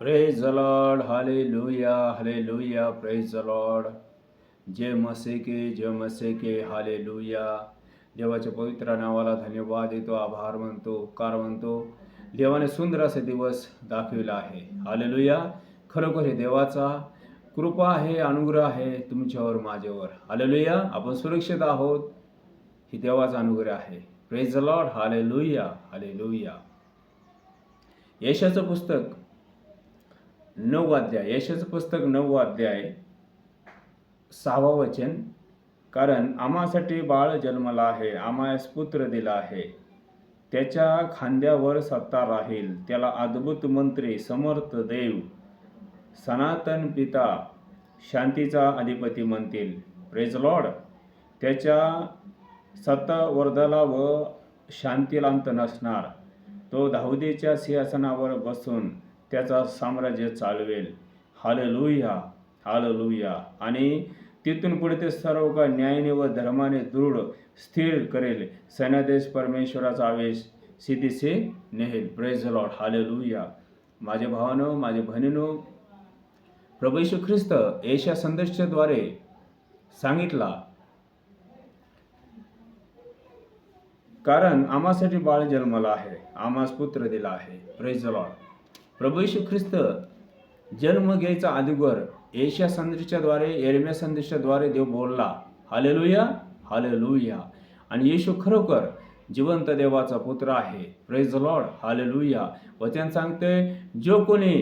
Praise Lord hallelujah hallelujah hallelujah praise Lord जय मसे के जय मसे के हाले लुया देवाच्या पवित्र नावाला धन्यवाद देतो आभार म्हणतो उपकार म्हणतो देवाने सुंदर असे दिवस दाखविला आहे. हाले लुया खरोखर हे देवाचा कृपा आहे अनुग्रह आहे तुमच्यावर माझ्यावर. हालेलुया आपण सुरक्षित आहोत. ही देवाचा अनुग्रह आहे. प्रेज लॉर्ड हाले लुया हाले लुया यशाचं पुस्तक नऊ अध्याय यशाचं पुस्तक नऊ अध्याय सहावा वचन. कारण आम्हासाठी बाळ जन्मला आहे आम्हास पुत्र दिला आहे. त्याच्या खांद्यावर सत्ता राहील त्याला अद्भुत मंत्री समर्थ देव सनातन पिता शांतीचा अधिपती म्हणतील. प्रेज लॉर्ड त्याच्या सत्तावर्धाला व शांतीला अंत नसणार. तो धावदेच्या सिंहासनावर बसून त्याचा साम्राज्य चालवेल. Hallelujah hallelujah. आणि तिथून पुढे ते सर्व का न्यायाने व धर्माने दृढ स्थिर करेल. सैन्यादेश परमेश्वराचा आवेश सिद्धीसे नेहेल. प्रेज लॉर्ड हालेलुया माझ्या भावानं माझ्या बहिणीनो प्रभू ख्रिस्त एशा संदेशाद्वारे सांगितला कारण आम्हासाठी बाळ जन्मला आहे. आम्हास पुत्र दिला आहे. प्रेज लॉर्ड प्रभू येशू ख्रिस्त जन्म घ्यायचा अगोदर एशिया संदेशाद्वारे एरम्या संदेशाद्वारे देव बोलला हालेलुया हालेलुया. आणि येशू खरोखर जिवंत देवाचा पुत्र आहे. Praise Lord hallelujah. वचन सांगते जो कोणी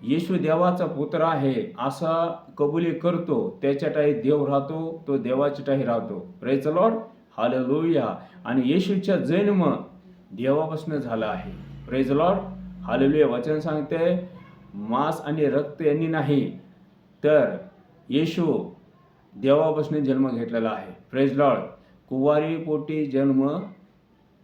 येशू देवाचा पुत्र आहे असा कबुली करतो त्याच्या टाई देव राहतो तो देवाच्या टाई राहतो प्रेज लॉर्ड हालेलुया. आणि येशूचा जन्म देवापासून झाला आहे. Praise Lord hallelujah. वचन सांगते मांस आणि रक्त यांनी नाही तर येशू देवापासून जन्म घेतलेला आहे. प्रेज लॉर्ड कुवारी पोटी जन्म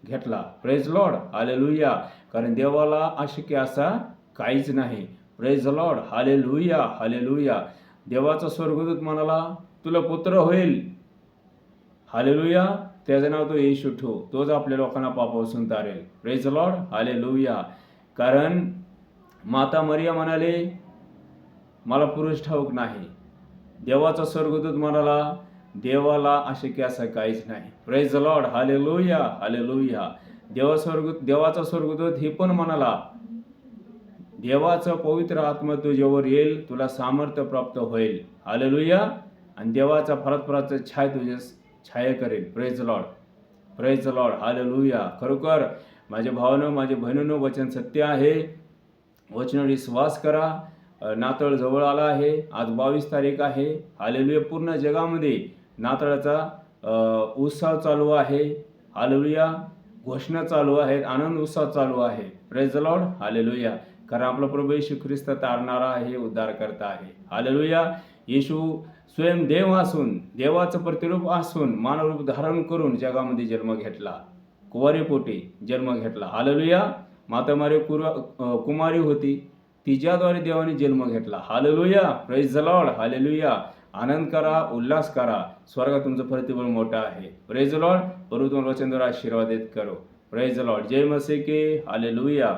घेतला. Praise Lord hallelujah. कारण देवाला अशक्य असा काहीच नाही. Praise Lord hallelujah. हालेलुया. देवाचा स्वर्गदूत म्हणाला तुला पुत्र होईल. हालेलुया. त्याचं नाव तो येशू ठो तोच आपल्या लोकांना पापापासून तारेल. Praise Lord hallelujah. कारण माता मरिया म्हणाले मला पुरुष ठाऊक नाही. देवाचा स्वर्गदूत म्हणाला देवाला अशक्य असं काहीच नाही. प्रेज लॉर्ड हाले लोहिया हाले लोहिया देवा स्वर्ग देवाचा स्वर्गदूत हे पण म्हणाला देवाचं पवित्र आत्मा तुझ्यावर येईल तुला सामर्थ्य प्राप्त होईल. हाले आणि देवाचा फरतफराचा छाय तुझ्या छाया करेल. प्रेज लॉर्ड प्रेज लॉर्ड हाले लोहिया खरोखर माझ्या भावानं माझ्या बहिणीनं वचन सत्य आहे. वचनावर विश्वास करा. नातळ नाताळ जवळ आला आहे. आज बावीस तारीख आहे. हालेलुया. पूर्ण जगामध्ये नाताळाचा उत्साह चालू आहे. हालेलुया. घोषणा चालू आहेत. आनंद उत्साह चालू आहे. Praise Lord hallelujah. कारण आपला प्रभू येशू ख्रिस्त तारणारा आहे उद्धार करता आहे. हालेलुया. येशू स्वयं देव असून देवाचं प्रतिरूप असून मानवरूप धारण करून जगामध्ये जन्म घेतला. कुवारी पोटी जन्म घेतला. हालेलुया. माता मारी कुमारी होती. तिच्याद्वारे देवाने जन्म घेतला. Hallelujah. Praise the Lord hallelujah. आनंद करा उल्हास करा. स्वर्गात तुमचं प्रतिबळ मोठं आहे. प्रेज लॉर्ड प्रभू वचनद्वारा आशीर्वादित करो. प्रेज द लॉर्ड जय मसे के. हालेलुया.